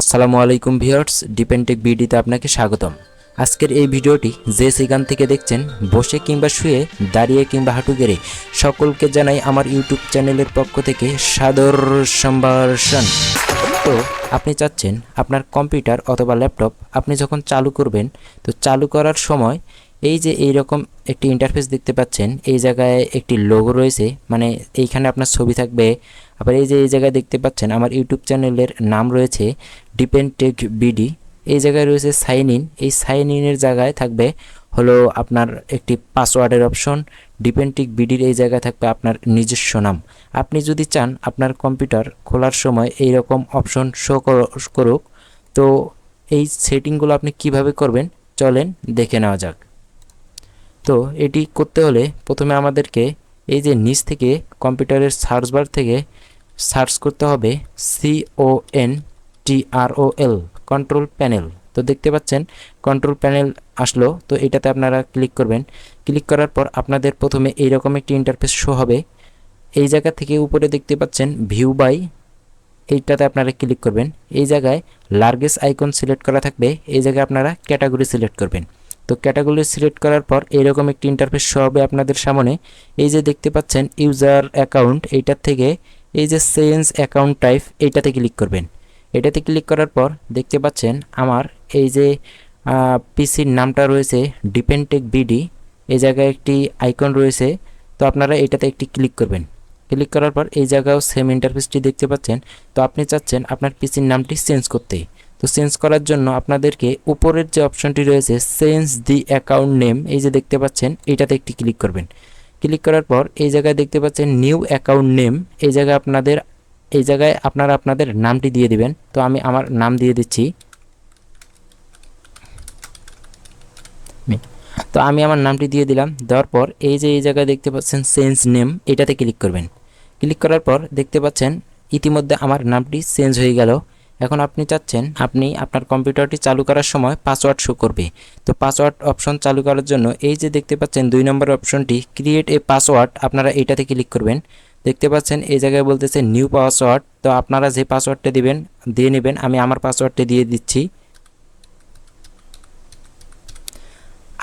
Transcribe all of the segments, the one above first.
আসসালামু আলাইকুম ভিউয়ার্স ডিপেন্টেক বিডিতে আপনাকে স্বাগতম। আজকের এই ভিডিওটি যে সেখান থেকে দেখছেন, বসে কিংবা শুয়ে, দাঁড়িয়ে কিংবা হাঁটু গেড়ে, সকলকে জানাই আমার ইউটিউব চ্যানেলের পক্ষ থেকে সাদর সম্ভাষণ। তো, আপনি চাচ্ছেন আপনার কম্পিউটার অথবা ল্যাপটপ আপনি যখন চালু করবেন, তো চালু করার সময় এই যে এই রকম একটি ইন্টারফেস দেখতে পাচ্ছেন, এই জায়গায় একটি লোগো রয়েছে মানে এইখানে আপনার ছবি থাকবে আবার এই যে, এই জায়গায় দেখতে পাচ্ছেন আমার ইউটিউব চ্যানেলের নাম রয়েছে ডিপেন্টেক বিডি এই জায়গায় রয়েছে সাইন ইন এই সাইন ইনের জায়গায় থাকবে হলো আপনার একটি পাসওয়ার্ডের অপশন ডিপেন্টিক বিডির এই জায়গায় থাকবে আপনার নিজস্ব নাম। আপনি যদি চান আপনার কম্পিউটার খোলার সময় এই রকম অপশন শো করুক, তো এই সেটিংগুলো আপনি কীভাবে করবেন চলেন দেখে নেওয়া যাক। তো এটি করতে হলে প্রথমে আমাদেরকে এই যে নিচ থেকে কম্পিউটারের সার্চ বার থেকে সার্চ করতে হবে C O N T R O L control panel তো দেখতে পাচ্ছেন কন্ট্রোল প্যানেল আসলো। তো এটাতে আপনারা ক্লিক করবেন। ক্লিক করার পর আপনাদের প্রথমে এইরকম একটি ইন্টারফেস শো হবে। এই জায়গা থেকে উপরে দেখতে পাচ্ছেন ভিউ বাই এইটাতে আপনারা ক্লিক করবেন। এই জায়গায় লার্গেস্ট আইকন সিলেক্ট করা থাকবে। এই জায়গায় আপনারা ক্যাটাগরি সিলেক্ট করবেন। তো ক্যাটাগরি সিলেক্ট করার পর এরকম একটি ইন্টারফেস শো হবে আপনাদের সামনে। এই যে দেখতে পাচ্ছেন ইউজার অ্যাকাউন্ট এইটার থেকে এই যে সেন্স অ্যাকাউন্ট টাইপ, এইটাতে ক্লিক করবেন। এটাতে ক্লিক করার পর দেখতে পাচ্ছেন আমার এই যে পিসির নামটা রয়েছে ডিপেন্টেক বিডি। এই জায়গায় একটি আইকন রয়েছে। তো আপনারা এটাতে একটি ক্লিক করবেন। ক্লিক করার পর এই জায়গাও সেম ইন্টারফেসটি দেখতে পাচ্ছেন। তো আপনি চাচ্ছেন আপনার পিসির নামটি চেঞ্জ করতে। তো চেঞ্জ করার জন্য আপনাদেরকে উপরের যে অপশনটি রয়েছে চেঞ্জ দি অ্যাকাউন্ট নেম, এই যে দেখতে পাচ্ছেন, এটাতে একটি ক্লিক করবেন। ক্লিক করার পর এই জায়গায় দেখতে পাচ্ছেন নিউ অ্যাকাউন্ট নেম। এই জায়গায় আপনাদের, এই জায়গায় আপনারা আপনাদের নামটি দিয়ে দিবেন। তো আমি আমার নাম দিয়ে দিচ্ছি। তো আমি আমার নামটি দিয়ে দিলাম। দেওয়ার পর এই যে এই জায়গায় দেখতে পাচ্ছেন চেঞ্জ নেম, এটাতে ক্লিক করবেন। ক্লিক করার পর দেখতে পাচ্ছেন ইতিমধ্যে আমার নামটি চেঞ্জ হয়ে গেল। এখন আপনি চাচ্ছেন, আপনি আপনার কম্পিউটারটি চালু করার সময় পাসওয়ার্ড শো করবে। তো পাসওয়ার্ড অপশন চালু করার জন্য এই যে দেখতে পাচ্ছেন দুই নম্বর অপশনটি, ক্রিয়েট এ পাসওয়ার্ড, আপনারা এইটাতে ক্লিক করবেন। দেখতে পাচ্ছেন এই জায়গায় বলতেছে নিউ পাসওয়ার্ড, তো আপনারা যে পাসওয়ার্ডটা দিবেন, দিয়ে নেবেন, আমি আমার পাসওয়ার্ডটা দিয়ে দিচ্ছি।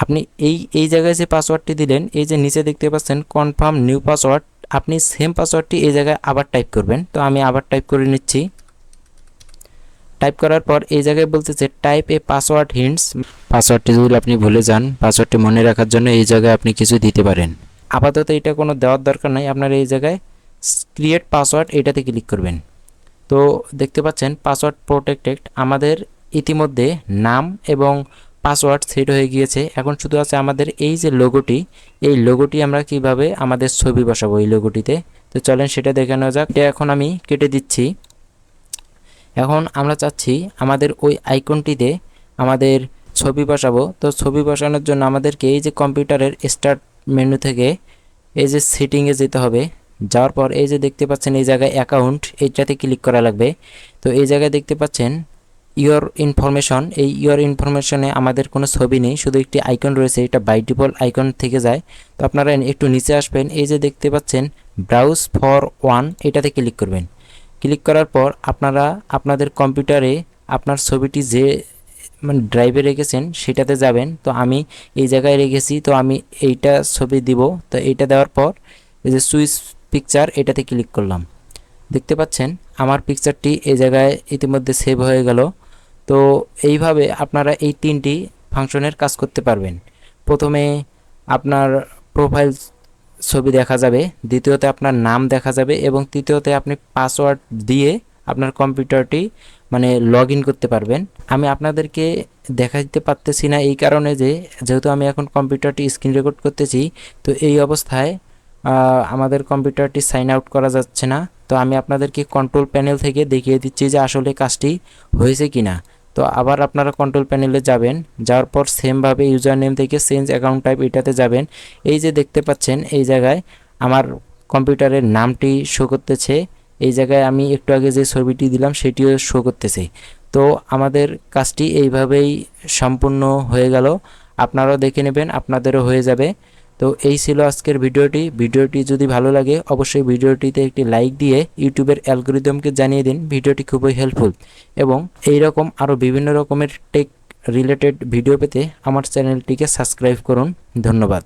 আপনি এই এই জায়গায় যে পাসওয়ার্ডটি দিলেন, এই যে নিচে দেখতে পাচ্ছেন কনফার্ম নিউ পাসওয়ার্ড, আপনি সেম পাসওয়ার্ডটি এই জায়গায় আবার টাইপ করবেন। তো আমি আবার টাইপ করে নিচ্ছি। টাইপ করার পর এই জায়গায় বলতেছে টাইপ এ পাসওয়ার্ড হিন্টস পাসওয়ার্ডটি যদি আপনি ভুলে যান পাসওয়ার্ডটি মনে রাখার জন্য এই জায়গায় আপনি কিছু দিতে পারেন। আপাতত এটা কোনো দেওয়ার দরকার নাই। আপনার এই জায়গায় ক্রিয়েট পাসওয়ার্ড এটাতে ক্লিক করবেন। তো দেখতে পাচ্ছেন পাসওয়ার্ড প্রোটেক্টেড আমাদের ইতিমধ্যে নাম এবং পাসওয়ার্ড সেট হয়ে গিয়েছে। এখন শুধু আছে আমাদের এই যে লোগোটি এই লোগোটি আমরা কীভাবে আমাদের ছবি বসাবো এই লোগোটিতে তো চলেন সেটা দেখে নেওয়া যাক। এটা এখন আমি কেটে দিচ্ছি। এখন আমরা চাচ্ছি আমাদের ওই আইকনটিতে আমাদের ছবি বসাবো। তো ছবি বসানোর জন্য আমাদেরকে এই যে কম্পিউটারের স্টার্ট মেনু থেকে এই যে সেটিংয়ে যেতে হবে। যাওয়ার পর এই যে দেখতে পাচ্ছেন এই জায়গায় অ্যাকাউন্ট এইটাতে ক্লিক করা লাগবে। তো এই জায়গায় দেখতে পাচ্ছেন ইয়োর ইনফরমেশন এই ইয়োর ইনফরমেশনে আমাদের কোনো ছবি নেই, শুধু একটি আইকন রয়েছে, এটা বাই আইকন থেকে যায়। তো আপনারা একটু নিচে আসবেন, এই যে দেখতে পাচ্ছেন ব্রাউজ ফর ওয়ান এটাতে ক্লিক করবেন। ক্লিক করার পর আপনারা আপনাদের কম্পিউটারে আপনার ছবিটি যে মানে ড্রাইভে রেখেছেন সেটাতে যাবেন। তো আমি এই জায়গায় রেখেছি, তো আমি এইটা ছবি দিব। তো এইটা দেওয়ার পর এই যে সুইচ পিকচার, এটাতে ক্লিক করলাম। দেখতে পাচ্ছেন, আমার পিকচারটি এই জায়গায় ইতিমধ্যে সেভ হয়ে গেল। তো এইভাবে আপনারা এই তিনটি ফাংশনের কাজ করতে পারবেন। প্রথমে আপনার প্রোফাইল ছবি দেখা যাবে, দ্বিতীয়তে আপনার নাম দেখা যাবে এবং তৃতীয়তে আপনি পাসওয়ার্ড দিয়ে আপনার কম্পিউটারটি মানে লগ করতে পারবেন। আমি আপনাদেরকে দেখা দিতে পারতেছি না এই কারণে যে, যেহেতু আমি এখন কম্পিউটারটি স্ক্রিন রেকর্ড করতেছি, তো এই অবস্থায় আমাদের কম্পিউটারটি সাইন আউট করা যাচ্ছে না। তো আমি আপনাদেরকে কন্ট্রোল প্যানেল থেকে দেখিয়ে দিচ্ছি যে আসলে কাজটি হয়েছে কি না তো আবার আপনারা কন্ট্রোল প্যানেলে যাবেন, যাওয়ার পর সেমভাবে ইউজার নেম থেকে চেঞ্জ অ্যাকাউন্ট টাইপ এটাতে যাবেন। এই যে দেখতে পাচ্ছেন, এই জায়গায় আমার কম্পিউটারের নামটি শো করতেছে। এই জায়গায় আমি একটু আগে যে ছবিটি দিলাম, সেটিও শো করতেছে। তো আমাদের কাজটি এইভাবেই সম্পূর্ণ হয়ে গেল। আপনারাও দেখে নেবেন, আপনাদেরও হয়ে যাবে। তো এই ছিল আজকের ভিডিওটি। ভিডিওটি যদি ভালো লাগে, অবশ্যই ভিডিওটিতে একটি লাইক দিয়ে ইউটিউবের অ্যালগোরিদমকে জানিয়ে দিন। ভিডিওটি খুবই হেল্পফুল। এবং এই রকম আরও বিভিন্ন রকমের টেক রিলেটেড ভিডিও পেতে আমার চ্যানেলটিকে সাবস্ক্রাইব করুন। ধন্যবাদ।